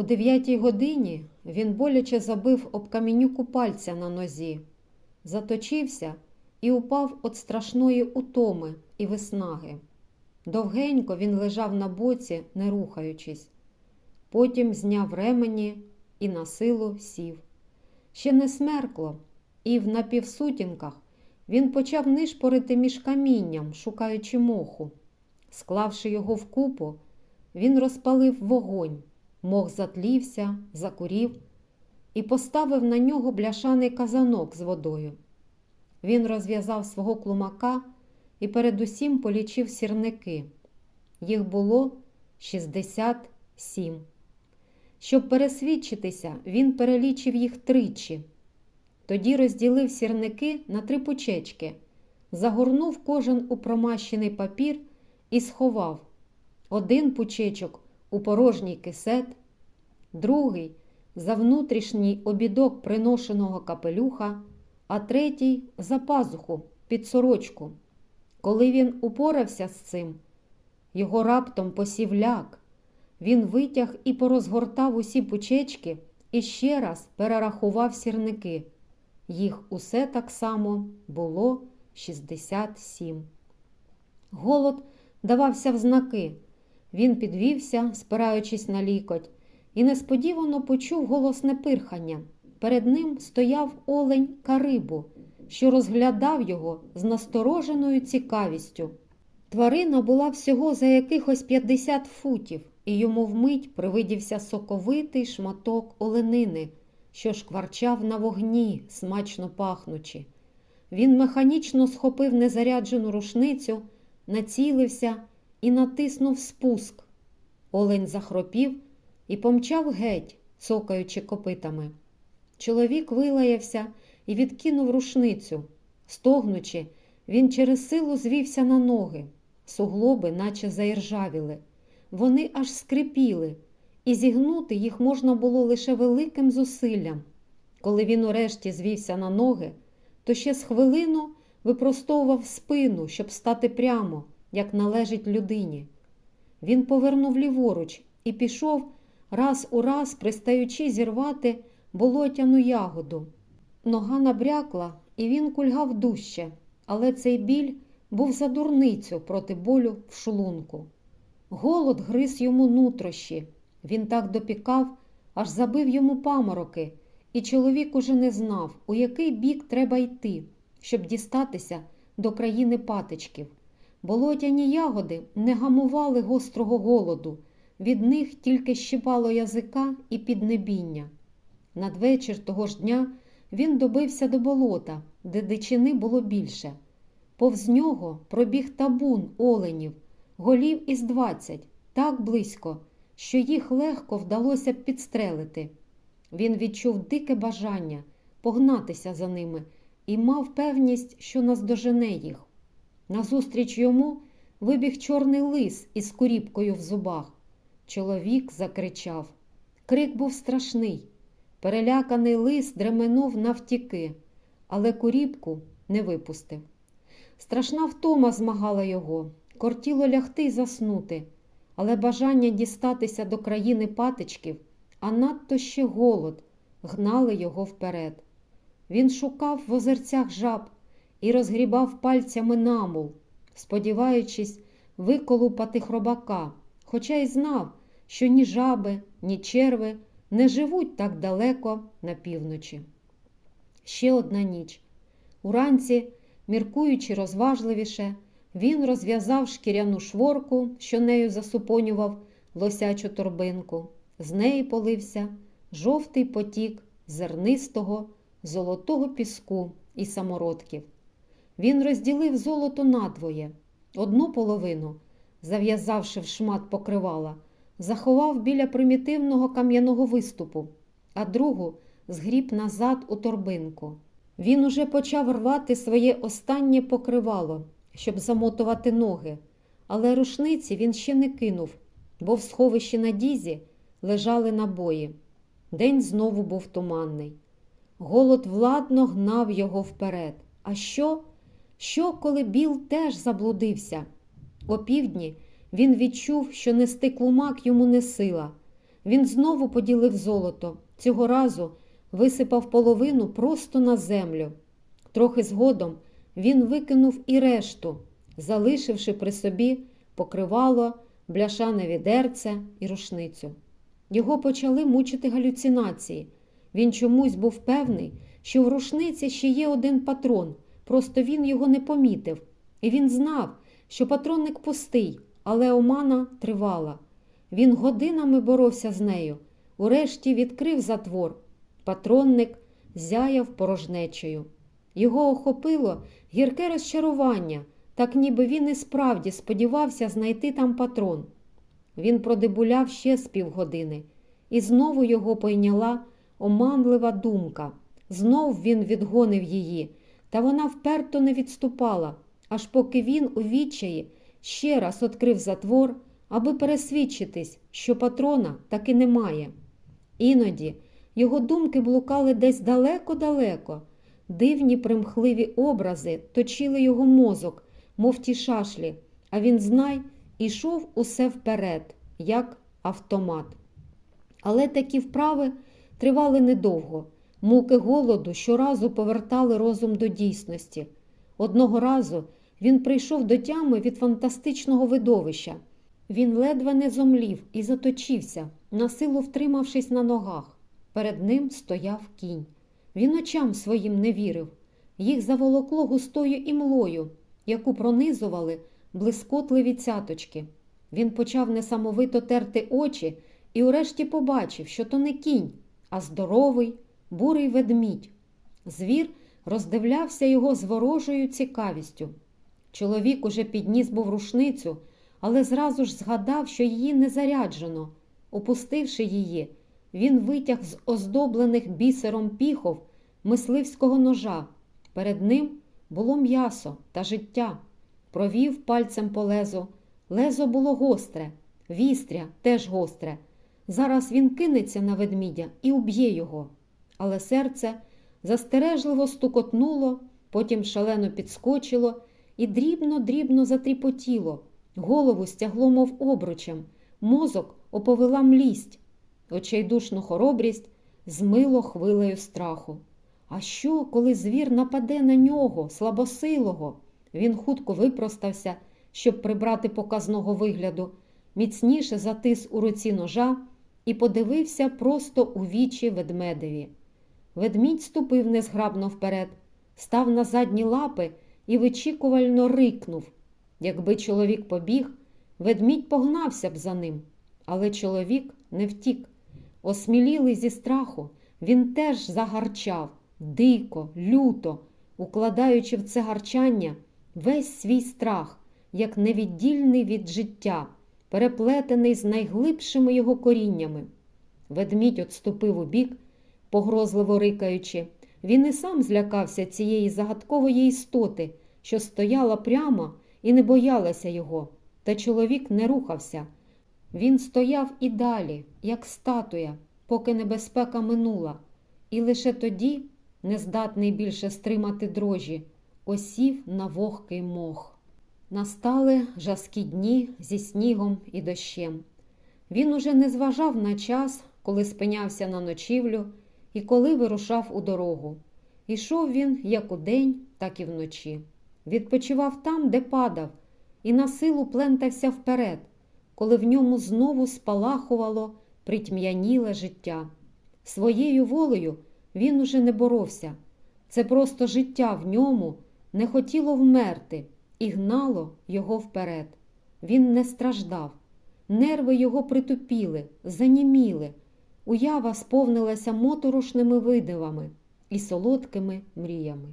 У дев'ятій годині він боляче забив об камінюку пальця на нозі, заточився і упав від страшної утоми і виснаги. Довгенько він лежав на боці, не рухаючись. Потім зняв ремені і на силу сів. Ще не смеркло, і в напівсутінках він почав нишпорити між камінням, шукаючи моху. Склавши його вкупу, він розпалив вогонь, мох затлівся, закурів і поставив на нього бляшаний казанок з водою. Він розв'язав свого клумака і передусім полічив сірники. Їх було 67. Щоб пересвідчитися, він перелічив їх тричі. Тоді розділив сірники на три пучечки, загорнув кожен у промащений папір і сховав один пучечок у порожній кисет, другий за внутрішній обідок приношеного капелюха, а третій за пазуху під сорочку. Коли він упорався з цим, його раптом посів ляк. Він витяг і порозгортав усі пучечки і ще раз перерахував сірники. Їх усе так само було 67. Голод давався в знаки. Він підвівся, спираючись на лікоть, і несподівано почув голосне пирхання. Перед ним стояв олень Карибу, що розглядав його з настороженою цікавістю. Тварина була всього за якихось 50 футів, і йому вмить привидівся соковитий шматок оленини, що шкварчав на вогні, смачно пахнучи. Він механічно схопив незаряджену рушницю, націлився і натиснув спуск. Олень захропів і помчав геть, цокаючи копитами. Чоловік вилаявся і відкинув рушницю. Стогнучи, він через силу звівся на ноги. Суглоби, наче заіржавіли. Вони аж скрипіли, і зігнути їх можна було лише великим зусиллям. Коли він урешті звівся на ноги, то ще з хвилину випростовував спину, щоб стати прямо, як належить людині. Він повернув ліворуч і пішов, раз у раз пристаючи зірвати болотяну ягоду. Нога набрякла, і він кульгав дужче, але цей біль був за дурницю проти болю в шлунку. Голод гриз йому нутрощі. Він так допікав, аж забив йому памороки, і чоловік уже не знав, у який бік треба йти, щоб дістатися до країни патичків. Болотяні ягоди не гамували гострого голоду, від них тільки щипало язика і піднебіння. Надвечір того ж дня він добився до болота, де дичини було більше. Повз нього пробіг табун оленів, голів із двадцять, так близько, що їх легко вдалося б підстрелити. Він відчув дике бажання погнатися за ними і мав певність, що наздожене їх. Назустріч йому вибіг чорний лис із куріпкою в зубах. Чоловік закричав. Крик був страшний. Переляканий лис дременув навтіки, але куріпку не випустив. Страшна втома змагала його, кортіло лягти й заснути, але бажання дістатися до країни патичків, а надто ще голод, гнали його вперед. Він шукав в озерцях жаб і розгрібав пальцями намул, сподіваючись виколупати хробака, хоча й знав, що ні жаби, ні черви не живуть так далеко на півночі. Ще одна ніч. Уранці, міркуючи розважливіше, він розв'язав шкіряну шворку, що нею засупонював лосячу торбинку. З неї полився жовтий потік зернистого, золотого піску і самородків. Він розділив золото надвоє, одну половину, зав'язавши в шмат покривала, заховав біля примітивного кам'яного виступу, а другу згріб назад у торбинку. Він уже почав рвати своє останнє покривало, щоб замотувати ноги, але рушниці він ще не кинув, бо в сховищі на дізі лежали набої. День знову був туманний. Голод владно гнав його вперед. А що? Що, коли Біл теж заблудився? Опівдні він відчув, що нести клумак йому не сила. Він знову поділив золото, цього разу висипав половину просто на землю. Трохи згодом він викинув і решту, залишивши при собі покривало, бляшане відерце і рушницю. Його почали мучити галюцинації. Він чомусь був певний, що в рушниці ще є один патрон, просто він його не помітив. І він знав, що патронник пустий, але омана тривала. Він годинами боровся з нею, урешті відкрив затвор. Патронник зяяв порожнечею. Його охопило гірке розчарування, так ніби він і справді сподівався знайти там патрон. Він продебуляв ще з півгодини, і знову його пойняла оманлива думка. Знов він відгонив її, та вона вперто не відступала, аж поки він у відчаї ще раз відкрив затвор, аби пересвідчитись, що патрона таки немає. Іноді його думки блукали десь далеко-далеко. Дивні примхливі образи точили його мозок, мов ті шашлі, а він, знай, ішов усе вперед, як автомат. Але такі вправи тривали недовго. Муки голоду щоразу повертали розум до дійсності. Одного разу він прийшов до тями від фантастичного видовища. Він ледве не зомлів і заточився, насилу втримавшись на ногах. Перед ним стояв кінь. Він очам своїм не вірив. Їх заволокло густою імлою, яку пронизували блискотливі цяточки. Він почав несамовито терти очі і урешті побачив, що то не кінь, а здоровий, бурий ведмідь. Звір роздивлявся його з ворожою цікавістю. Чоловік уже підніс був рушницю, але зразу ж згадав, що її не заряджено. Опустивши її, він витяг з оздоблених бісером піхов мисливського ножа. Перед ним було м'ясо та життя. Провів пальцем по лезу. Лезо було гостре, вістря теж гостре. Зараз він кинеться на ведмідя і уб'є його. Але серце застережливо стукотнуло, потім шалено підскочило і дрібно-дрібно затріпотіло, голову стягло, мов обручем, мозок оповела млість, очайдушну хоробрість змило хвилею страху. А що, коли звір нападе на нього, слабосилого? Він хутко випростався, щоб прибрати показного вигляду, міцніше затис у руці ножа і подивився просто у вічі ведмедеві. Ведмідь ступив незграбно вперед, став на задні лапи і вичікувально рикнув. Якби чоловік побіг, ведмідь погнався б за ним, але чоловік не втік. Осмілілий зі страху, він теж загарчав дико, люто, укладаючи в це гарчання весь свій страх, як невіддільний від життя, переплетений з найглибшими його коріннями. Ведмідь отступив у бік, погрозливо рикаючи. Він і сам злякався цієї загадкової істоти, що стояла прямо і не боялася його, та чоловік не рухався. Він стояв і далі, як статуя, поки небезпека минула, і лише тоді, нездатний більше стримати дрожі, осів на вогкий мох. Настали жаскі дні зі снігом і дощем. Він уже не зважав на час, коли спинявся на ночівлю і коли вирушав у дорогу. Ішов він як удень, так і вночі. Відпочивав там, де падав, і на силу плентався вперед, коли в ньому знову спалахувало притьм'яніле життя. Своєю волею він уже не боровся. Це просто життя в ньому не хотіло вмерти і гнало його вперед. Він не страждав. Нерви його притупіли, заніміли. Уява сповнилася моторошними видивами і солодкими мріями.